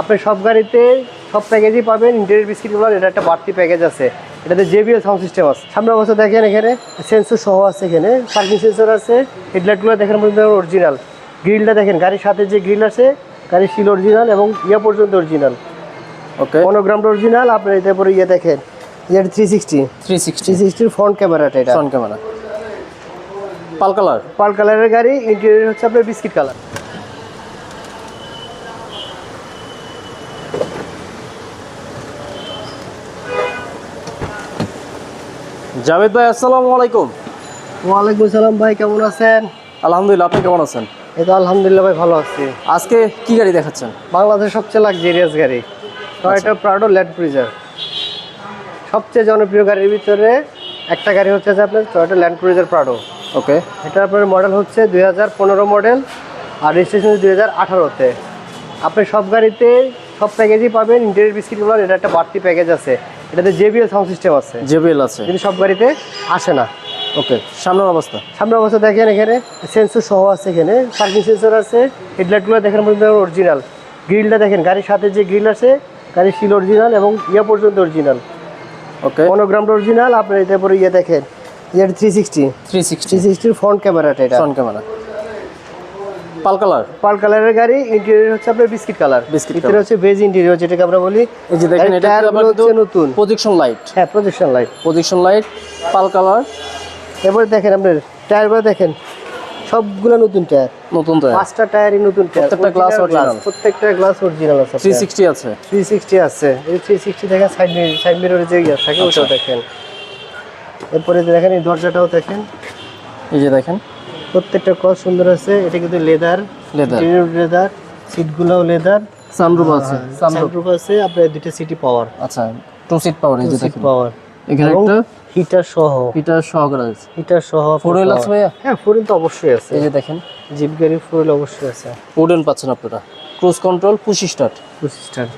আপনি সব গাড়িতে সব প্যাকেজই পাবেন ইন্টেরিয়র বিস্কিটগুলো এটা একটা বাড়তি প্যাকেজ আছে। এটাতে জেবিএল সাউন্ড সিস্টেম আছে। সামনে অবস্থা দেখেন এখানে সেন্সর সহ আছে এখানে পার্কিং সেন্সর আছে হেডলাইটগুলো দেখেন পর্যন্ত অরিজিনাল গ্রিলটা দেখেন গাড়ির সাথে যে গ্রিল আছে গাড়ির শিল অরিজিনাল এবং ইয়ে পর্যন্ত অরিজিনাল ওকে মনোগ্রামটা অরিজিনাল আপনার এতে পরে ইয়ে দেখেন ইয়ে three sixty three sixty three সিক্সটির front ক্যামেরাটা এটা। Front camera pearl colour? Pearl কালারের গাড়ি ইন্টেরিয়র হচ্ছে আপনার বিস্কিট কালার। জাভেদ ভাই আসসালামু আলাইকুম। ওয়ালাইকুম আসসালাম ভাই কেমন আছেন? আলহামদুলিল্লাহ আপনি কেমন আছেন? এই তো আলহামদুলিল্লাহ ভাই ভালো আছি। আজকে কি গাড়ি দেখাচ্ছেন? বাংলাদেশের সবচেয়ে লাক্সারিয়াস গাড়ি টয়োটা প্রাডো ল্যান্ড ক্রুজার সবচেয়ে জনপ্রিয় গাড়ির ভিতরে একটা গাড়ি হচ্ছে আপনার Toyota Land Cruiser Prado okay. এটা আপনার মডেল হচ্ছে দুই হাজার পনেরো মডেল আর রেজিস্ট্রেশন দুই হাজার আঠারোতে। আপনি সব গাড়িতে সব প্যাকেজই পাবেন। ইন্টেরিয়র বিস্কিটগুলো এটা একটা বাড়তি প্যাকেজ আছে। এটাতে জেবিএল সাউন্ড সিস্টেম আছে। জেবিএল আছে। কিন্তু সব গাড়িতে আসে না। ওকে সামনের অবস্থা। সামনের অবস্থা দেখেন এখানে। সেন্সর সহ আছে এখানে। পার্কিং সেন্সর আছে। হেডলাইটগুলো দেখেন অরিজিনাল গ্রিলটা দেখেন গাড়ির সাথে যে গ্রিল আছে গাড়ির শিল অরিজিনাল এবং ইয়ে পর্যন্ত অরিজিনাল ওকে। মনোগ্রামটা অরিজিনাল আপনার এতে পরে ইয়ে দেখেন। ইয়ে three sixty three sixty three সিক্সটির front ক্যামেরাটা এটা। Front camera pearl colour? Pearl কালারের গাড়ি ইন্টেরিয়র হচ্ছে আপনার বিস্কিট কালার। Biscuit ভিতরে হচ্ছে ভেজ ইন্টেরিয়র যেটাকে আমরা বলি। এই যে দেখেন এটা হচ্ছে নতুন। প্রজেকশন লাইট হ্যাঁ projection light projection light pearl colour. এবারে দেখেন আপনার টায়ারগুলো দেখেন সবগুলো নতুন টায়ার নতুন তো পাঁচটা টায়ারই নতুন টায়ার প্রত্যেকটা glass original। প্রত্যেকটা গ্লাস অরিজিনাল আছে থ্রি সিক্সটি আছে। থ্রি সিক্সটি আছে। এই থ্রি সিক্সটি দেখেন সাইড মিরর সাইড মিররের যে থাকে ওটাও দেখেন। এরপরে দেখেন এই দরজাটাও দেখেন। এই যে দেখেন। প্রত্যেকটা ক্রস সুন্দর আছে। এটা কিন্তু লেদার। Leather। লেদার সিটগুলোও লেদার। সানরুফ আছে সানরুফ আছে আপনার দুইটা সিটি পাওয়ার আচ্ছা টু সিট পাওয়ার এই যে দেখেন। পাওয়ার এখানে একটা হিটার সহ। হিটার সহকারে আছে। হিটার সহ ফোর হুইল আছে ভাইয়া? হ্যাঁ ফোর তো অবশ্যই আছে। এই যে দেখেন। জিপ গাড়ি ফোর হুইল অবশ্যই আছে। উডেন পাচ্ছেন আপনারা। Cruise control push start push start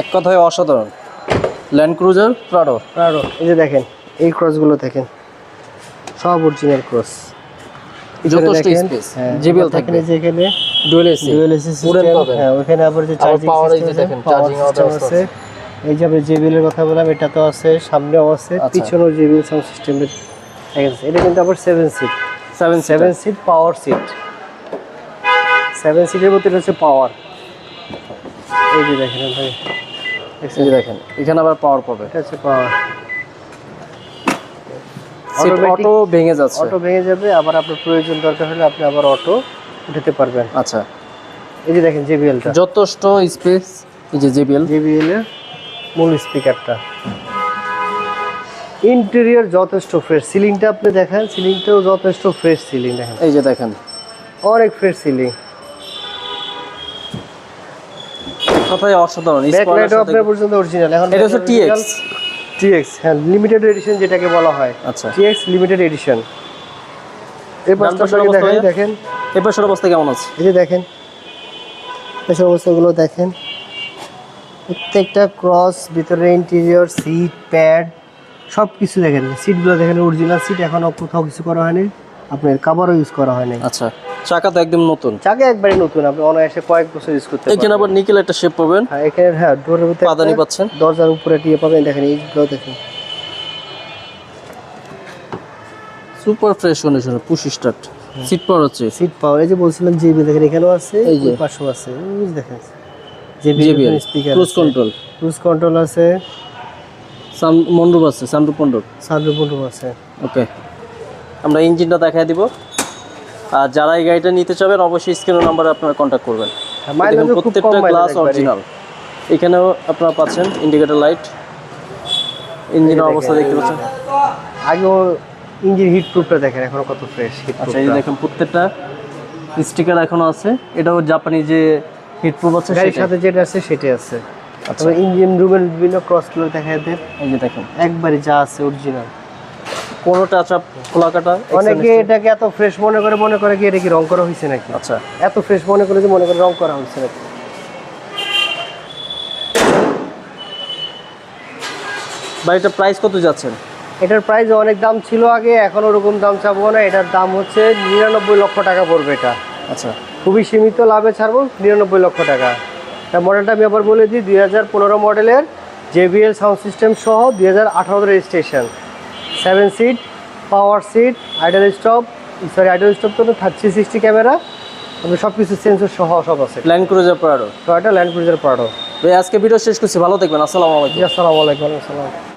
এক কথায় অসাধারণ। ল্যান্ড ক্রুজার প্রাডো আরও এই যে দেখেন এই ক্রসগুলো দেখেন। সব অরিজিনাল ক্রস যথেষ্ট স্পেস জিবিএল থাকবে। এখানে dual AC dual AC system হ্যাঁ ওখানে আবার যে চার্জিং এই যে দেখেন, আছে। এই আমরা জেবিএল এর কথা বললাম এটা তো আছে সামনেও আছে আচ্ছা। পিছনেও জেবিএল সাউন্ড সিস্টেমের এটা কিন্তু আবার seven seat seven seven seven seat power seat seven সিটের মধ্যে হচ্ছে পাওয়ার এই যে দেখেন ভাই। দেখেন এখানে আবার পাওয়ার পাবে। এটা হচ্ছে পাওয়ার সিট অটো ভেঙে যাচ্ছে। অটো ভেঙে যাবে আবার আপনার প্রয়োজন দরকার হলে আপনি আবার অটো উঠাতে পারবেন। আচ্ছা। এই যে দেখেন জেবিএলটা যথেষ্ট স্পেস এই যে জেবিএল জেবিএল এর মূল স্পিকারটা ইন্টেরিয়র যথেষ্ট ফ্রেশ সিলিংটা আপনি দেখেন সিলিংটাও যথেষ্ট ফ্রেশ সিলিং দেখেন। এই যে দেখেন। অনেক ফ্রেশ সিলিং কথায় অসাধারণ ব্যাকলাইটও আপনার পর্যন্ত অরিজিনাল এখন এটা হচ্ছে টিএক্স টিএক্স হ্যাঁ লিমিটেড এডিশন যেটাকে বলা হয়। আচ্ছা। টিএক্স লিমিটেড এডিশন এই পাশের দেখেন? দেখেন। এই পাশের অবস্থা কেমন আছে? এই যে দেখেন পেছনের অবস্থাগুলো দেখেন। প্রত্যেকটা ক্রস ভিতরে ইন্টেরিয়র সিট প্যাড সব কিছু দেখেন সিটগুলো দেখেন অরিজিনাল সিট এখনও কোথাও কিছু করা হয়নি। আপনার কাভারও ইউজ করা হয়নি। আচ্ছা। চাকা তো একদম নতুন। চাকা একবারে নতুন আপনি অনায়াসে কয়েক বছর ইউজ করতে এখানে আবার নিকেল একটা শেপ পাবেন। হ্যাঁ এখানে হ্যাঁ ডোরের ভিতরে পাদানি পাচ্ছেন। দরজার উপরে টিয়ে পাবেন দেখেন এইগুলো দেখেন। Super fresh condition push start seat power হচ্ছে। সিট পাওয়ার এই যে বলছিলাম জিবি দেখেন এখানেও আছে এই যে। পাশেও আছে যে দেখেন। GB JBL speaker cruise control cruise control আছে। সান মন্ডপ আছে। সানরুফ মন্ডপ সানরুফ মন্ডপ আছে। ওকে আমরা ইঞ্জিনটা দেখাই দিব। আর যারা এই গাড়িটা নিতে চাবেন অবশ্যই স্ক্রিনের নাম্বারে আপনারা কন্ট্যাক্ট করবেন। হ্যাঁ, প্রত্যেকটা গ্লাস অরিজিনাল এখানেও আপনারা পাচ্ছেন ইন্ডিকেটর লাইট ইঞ্জিনের অবস্থা দেখতে পাচ্ছেন। আগেও ইঞ্জিন হিট প্রুফটা দেখেন এখনও কত ফ্রেশ হিট আচ্ছা এই দেখেন প্রত্যেকটা স্টিকার এখনও আছে। এটাও জাপানি যে হিট প্রুফ আছে গাড়ির সাথে যেটা আছে সেটাই আছে। আচ্ছা। ইঞ্জিন রুমের বিভিন্ন ক্রসগুলো দেখা যায়। এই যে দেখেন। একবারে যা আছে অরিজিনাল কোনো টাচ আপ খোলা কাটা অনেকে এটাকে এত ফ্রেশ মনে করে মনে করে কি এটা কি রং করা হয়েছে নাকি? আচ্ছা। এত ফ্রেশ মনে করে যে মনে করে রং করা হয়েছে নাকি? বাড়িটার প্রাইস কত যাচ্ছেন এটার প্রাইস অনেক দাম ছিল আগে এখন ওরকম দাম চাবো না। এটার দাম হচ্ছে নিরানব্বই লক্ষ টাকা পড়বে এটা। আচ্ছা। খুবই সীমিত লাভে ছাড়বো নিরানব্বই লক্ষ টাকা। তার মডেলটা আমি আবার বলে দিই দুই হাজার পনেরো মডেলের জেবিএল সাউন্ড সিস্টেম সহ দুই হাজার আঠারো registration seven seat power seat idle stop sorry idle stop তো থার্টি সিক্সটি ক্যামেরা আমি সব কিছু সেন্সর সহ সব আছে। Land Cruiser Prado Toyota Land Cruiser Prado তো আজকে ভিডিও শেষ করছি ভালো থাকবেন আসসালামু আলাইকুম। আসসালামু আলাইকুম আসসালাম